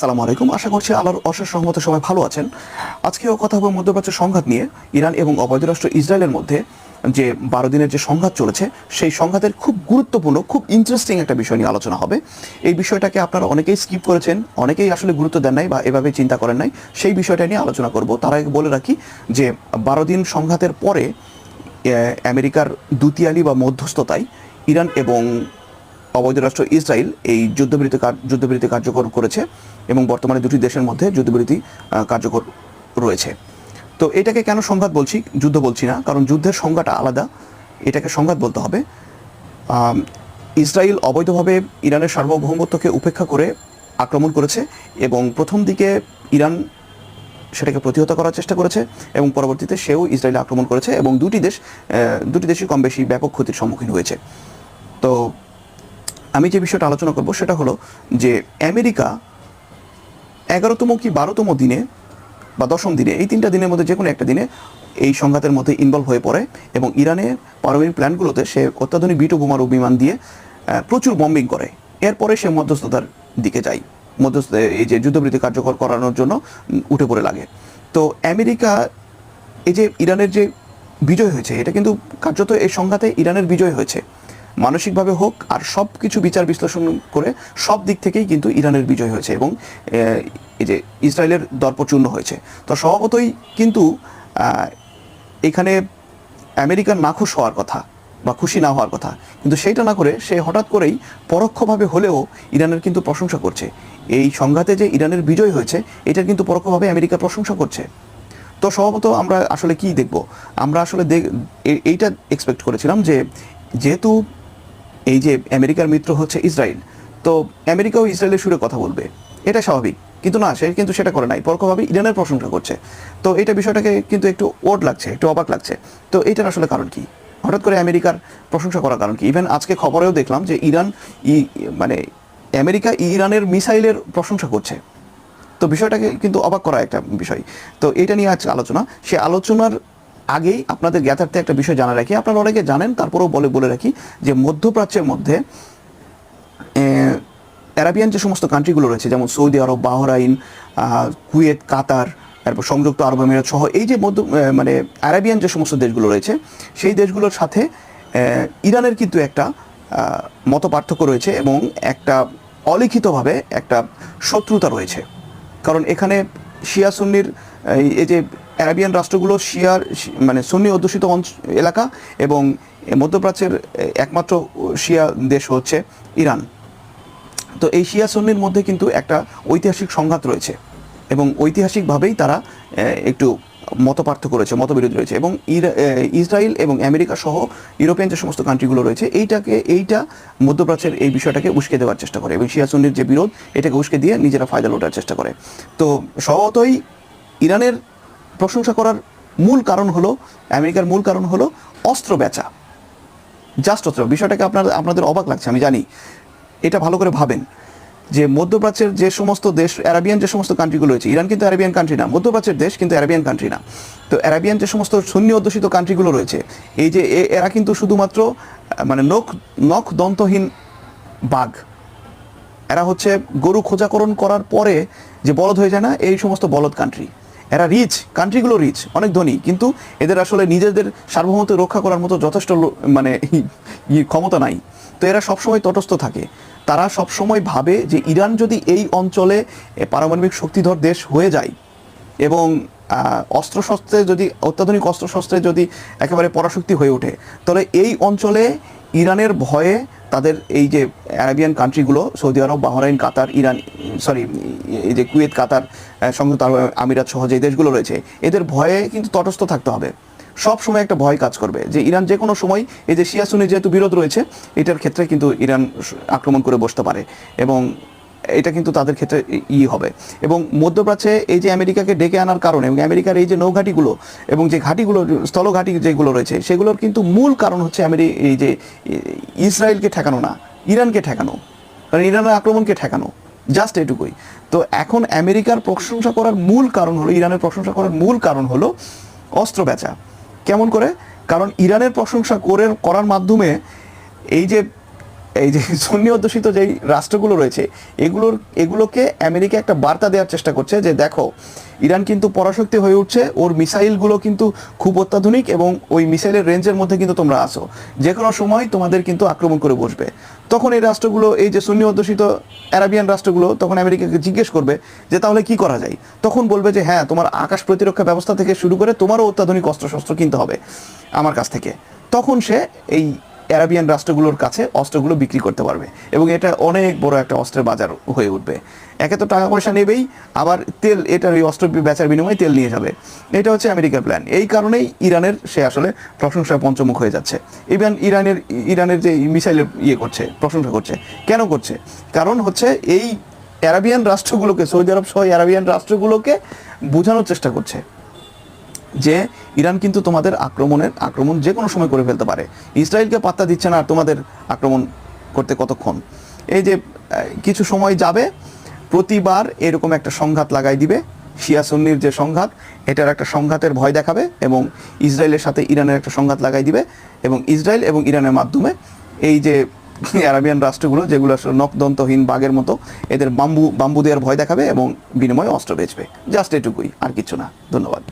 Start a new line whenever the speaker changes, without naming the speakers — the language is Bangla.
সালাম আলাইকুম। আশা করছি আল্লাহর অশেষ সবাই ভালো আছেন। আজকেও কথা হবে মধ্যপ্রাচ্যের সংঘাত নিয়ে। ইরান এবং অবৈধ রাষ্ট্র ইসরায়েলের মধ্যে যে বারো দিনের যে সংঘাত চলেছে, সেই সংঘাতের খুব গুরুত্বপূর্ণ, খুব ইন্টারেস্টিং একটা বিষয় নিয়ে আলোচনা হবে। এই বিষয়টাকে আপনারা অনেকেই স্কিপ করেছেন, অনেকেই আসলে গুরুত্ব দেন নাই বা এভাবে চিন্তা করেন নাই। সেই বিষয়টা নিয়ে আলোচনা করব। তার আগে বলে রাখি যে বারো দিন সংঘাতের পরে আমেরিকার দুতিয়ালি বা মধ্যস্থতায় ইরান এবং অবৈধ রাষ্ট্র ইসরায়েল এই যুদ্ধবিরতি যুদ্ধবিরতি কার্যকর করেছে এবং বর্তমানে দুটি দেশের মধ্যে যুদ্ধবিরতি কার্যকর রয়েছে। তো এটাকে কেন সংঘাত বলছি, যুদ্ধ বলছি না, কারণ যুদ্ধের সংজ্ঞাটা আলাদা। এটাকে সংঘাত বলতে হবে। ইসরায়েল অবৈধভাবে ইরানের সার্বভৌমত্বকে উপেক্ষা করে আক্রমণ করেছে এবং প্রথম দিকে ইরান সেটাকে প্রতিহত করার চেষ্টা করেছে এবং পরবর্তীতে সেও ইসরায়েলে আক্রমণ করেছে এবং দুটি দেশ দুটি দেশই কম বেশি ব্যাপক ক্ষতির সম্মুখীন হয়েছে। তো আমি যে বিষয়টা আলোচনা করব সেটা হলো যে আমেরিকা এগারোতম কি বারোতম দিনে বা দশম দিনে, এই তিনটা দিনের মধ্যে যে কোনো একটা দিনে এই সংঘাতের মধ্যে ইনভলভ হয়ে পড়ে এবং ইরানের পারমাণবিক প্ল্যানগুলোতে সে অত্যাধুনিক বিটো বোমারু বিমান দিয়ে প্রচুর বম্বিং করে। এরপরে সে মধ্যস্থতার দিকে যায়। মধ্যস্থ এই যে যুদ্ধবৃত্তি কার্যকর করানোর জন্য উঠে পড়ে লাগে। তো আমেরিকা এই যে ইরানের যে বিজয় হয়েছে, এটা কিন্তু কার্যত এই সংঘাতে ইরানের বিজয় হয়েছে। মানসিকভাবে হোক আর সব কিছু বিচার বিশ্লেষণ করে সব দিক থেকেই কিন্তু ইরানের বিজয় হয়েছে এবং এই যে ইসরায়েলের দর্পচূর্ণ হয়েছে। তো স্বভাবতই কিন্তু এখানে আমেরিকার নাখুশ হওয়ার কথা বা খুশি না হওয়ার কথা। কিন্তু সেইটা না করে সে হঠাৎ করেই পরোক্ষভাবে হলেও ইরানের কিন্তু প্রশংসা করছে। এই সংঘাতে যে ইরানের বিজয় হয়েছে, এটার কিন্তু পরোক্ষভাবে আমেরিকা প্রশংসা করছে। তো স্বভাবত আমরা আসলে কি দেখব? আমরা আসলে এইটা এক্সপেক্ট করেছিলাম যে, যেহেতু এই যে আমেরিকার মিত্র হচ্ছে ইসরায়েল, তো আমেরিকাও ইসরায়েলের সুরে কথা বলবে। এটা স্বাভাবিক, কিন্তু না, সে কিন্তু সেটা করে নাই। পরোক্ষভাবে ইরানের প্রশংসা করছে। তো এটা বিষয়টাকে কিন্তু একটু ওড লাগছে, একটু অবাক লাগছে। তো এটার আসলে কারণ কি? হঠাৎ করে আমেরিকার প্রশংসা করার কারণ কি? ইভেন আজকে খবরেও দেখলাম যে ইরান ই মানে আমেরিকা ইরানের মিসাইলের প্রশংসা করছে। তো বিষয়টাকে কিন্তু অবাক করা একটা বিষয়। তো এটা নিয়ে আজকে আলোচনা। সে আলোচনার আগেই আপনাদের জ্ঞাতার্থে একটা বিষয় জানা রাখি। আপনারা অনেকে জানেন, তারপরেও বলে বলে রাখি যে মধ্যপ্রাচ্যের মধ্যে অ্যারাবিয়ান যে সমস্ত কান্ট্রিগুলো রয়েছে, যেমন সৌদি আরব, বাহরাইন কুয়েত, কাতার, তারপর সংযুক্ত আরব আমিরাত সহ, এই যে মধ্য মানে আরাবিয়ান যে সমস্ত দেশগুলো রয়েছে, সেই দেশগুলোর সাথে ইরানের কিন্তু একটা মত পার্থক্য রয়েছে এবং একটা অলিখিতভাবে একটা শত্রুতা রয়েছে। কারণ এখানে শিয়া সুন্নির এই- যে অ্যারাবিয়ান রাষ্ট্রগুলো শিয়ার মানে সুন্নি অধ্যুষিত এলাকা এবং মধ্যপ্রাচ্যের একমাত্র শিয়া দেশ হচ্ছে ইরান। তো এই শিয়া সুন্নির মধ্যে কিন্তু একটা ঐতিহাসিক সংঘাত রয়েছে এবং ঐতিহাসিকভাবেই তারা আহ, একটু মতপার্থক্য রয়েছে, মতবিরোধ রয়েছে এবং ইসরায়েল এবং আমেরিকা সহ ইউরোপিয়ান যে সমস্ত কান্ট্রিগুলো রয়েছে, এইটাকে, এইটা মধ্যপ্রাচ্যের এই বিষয়টাকে উস্কে দেওয়ার চেষ্টা করে এবং শিয়া সুন্নির যে বিরোধ, এটাকে উস্কে দিয়ে নিজেরা ফায়দা লোটার চেষ্টা করে। তো স্বভাবতই ইরানের প্রশংসা করার মূল কারণ হলো, আমেরিকার মূল কারণ হলো অস্ত্র বেচা। জাস্ট অস্ত্র, বিষয়টাকে আপনার, আপনাদের অবাক লাগছে, আমি জানি। এটা ভালো করে ভাবেন। যে মধ্যপ্রাচ্যের যে সমস্ত দেশ, অ্যারাবিয়ান যে সমস্ত কান্ট্রিগুলো রয়েছে, ইরান কিন্তু অ্যারাবিয়ান কান্ট্রি না, মধ্যপ্রাচ্যের দেশ কিন্তু অ্যারাবিয়ান কান্ট্রি না। তো অ্যারাবিয়ান যে সমস্ত সুন্নি অধ্যুষিত কান্ট্রিগুলো রয়েছে, এই যে এরা কিন্তু শুধুমাত্র মানে নখ নখ দন্তহীন বাঘ। এরা হচ্ছে গরু খোঁজাকরণ করার পরে যে বলদ হয়ে যায় না, এই সমস্ত বলদ কান্ট্রি এরা রিচ কান্ট্রিগুলো রিচ অনেক ধনী, কিন্তু এদের আসলে নিজেদের সার্বভৌমত্ব রক্ষা করার মতো যথেষ্ট মানে ক্ষমতা নাই। তো এরা সবসময় তটস্থ থাকে। তারা সবসময় ভাবে যে ইরান যদি এই অঞ্চলে পারমাণবিক শক্তিধর দেশ হয়ে যায় এবং অস্ত্রশস্ত্রে যদি, অত্যাধুনিক অস্ত্রশস্ত্রে যদি একেবারে পরাশক্তি হয়ে ওঠে, তাহলে এই অঞ্চলে ইরানের ভয়ে তাদের এই যে অ্যারাবিয়ান কান্ট্রিগুলো, সৌদি আরব, বাহরাইন, কাতার, ইরান, সরি, এই যে কুয়েত, কাতার সংযুক্ত আরব আমিরাত সহ যে দেশগুলো রয়েছে, এদের ভয়ে কিন্তু তটস্থ থাকতে হবে। সব সময় একটা ভয় কাজ করবে যে ইরান যে কোনো সময় এই যে শিয়া শিয়াসুনি যেহেতু বিরোধ রয়েছে, এটার ক্ষেত্রে কিন্তু ইরান আক্রমণ করে বসতে পারে এবং এটা কিন্তু তাদের ক্ষেত্রে ই হবে। এবং মধ্যপ্রাচ্যে এই যে আমেরিকাকে ডেকে আনার কারণে এবং আমেরিকার এই যে নৌঘাটিগুলো এবং যে ঘাটিগুলো, স্থলঘাটি যেগুলো রয়েছে, সেগুলোর কিন্তু মূল কারণ হচ্ছে আমেরি, এই যে ইসরায়েলকে ঠেকানো না, ইরানকে ঠেকানো। কারণ ইরানের আক্রমণকে ঠেকানো, জাস্ট এটুকুই। তো এখন আমেরিকার প্রশংসা করার মূল কারণ হলো, ইরানের প্রশংসা করার মূল কারণ হলো অস্ত্র বেচা কেমন করে? কারণ ইরানের প্রশংসা করে, করার মাধ্যমে এই যে এই যে সুন্নি অধ্যুষিত যেই রাষ্ট্রগুলো রয়েছে, এগুলোর, এগুলোকে আমেরিকা একটা বার্তা দেওয়ার চেষ্টা করছে যে দেখো ইরান কিন্তু পরাশক্তি হয়ে উঠছে, ওর মিসাইলগুলো কিন্তু খুব অত্যাধুনিক এবং ওই মিসাইলের রেঞ্জের মধ্যে কিন্তু তোমরা আসো যে কোনো সময় তোমাদের কিন্তু আক্রমণ করে বসবে। তখন এই রাষ্ট্রগুলো, এই যে সুন্নি অধ্যুষিত অ্যারাবিয়ান রাষ্ট্রগুলো, তখন আমেরিকাকে জিজ্ঞেস করবে যে, তাহলে কি করা যায়? তখন বলবে যে হ্যাঁ তোমার আকাশ প্রতিরক্ষা ব্যবস্থা থেকে শুরু করে তোমারও অত্যাধুনিক অস্ত্রশস্ত্র কিনতে হবে আমার কাছ থেকে। তখন সে এই অ্যারাবিয়ান রাষ্ট্রগুলোর কাছে অস্ত্রগুলো বিক্রি করতে পারবে এবং এটা অনেক বড় একটা অস্ত্রের বাজার হয়ে উঠবে। একে তো টাকা পয়সা নেবেই, আবার তেল, এটার এই অস্ত্র বেচার বিনিময়ে তেল নিয়ে যাবে। এটা হচ্ছে আমেরিকার প্ল্যান এই কারণেই ইরানের সে আসলে প্রশংসায় পঞ্চমুখ হয়ে যাচ্ছে। ইভেন ইরানের ইরানের যে মিসাইলের ইয়ে করছে, প্রশংসা করছে। কেন করছে? কারণ হচ্ছে এই অ্যারাবিয়ান রাষ্ট্রগুলোকে, সৌদি আরব সহ অ্যারাবিয়ান রাষ্ট্রগুলোকে বোঝানোর চেষ্টা করছে। যে ইরান কিন্তু তোমাদের আক্রমণের আক্রমণ যে কোনো সময় করে ফেলতে পারে। ইসরায়েলকে পাত্তা দিচ্ছে না আর তোমাদের আক্রমণ করতে কতক্ষণ। এই যে কিছু সময় যাবে, প্রতিবার এরকম একটা সংঘাত লাগাই দিবে। শিয়া সুন্নির যে সংঘাত, এটার একটা সংঘাতের ভয় দেখাবে এবং ইসরায়েলের সাথে ইরানের একটা সংঘাত লাগাই দিবে এবং ইসরায়েল এবং ইরানের মাধ্যমে এই যে আরাবিয়ান রাষ্ট্রগুলো, যেগুলো আসলে নখদন্তহীন বাঘের মতো, এদের বাম্বু বাম্বু দেওয়ার ভয় দেখাবে এবং বিনিময়ে অস্ত্র বেচবে। জাস্ট এটুকুই, আর কিছু না। ধন্যবাদ।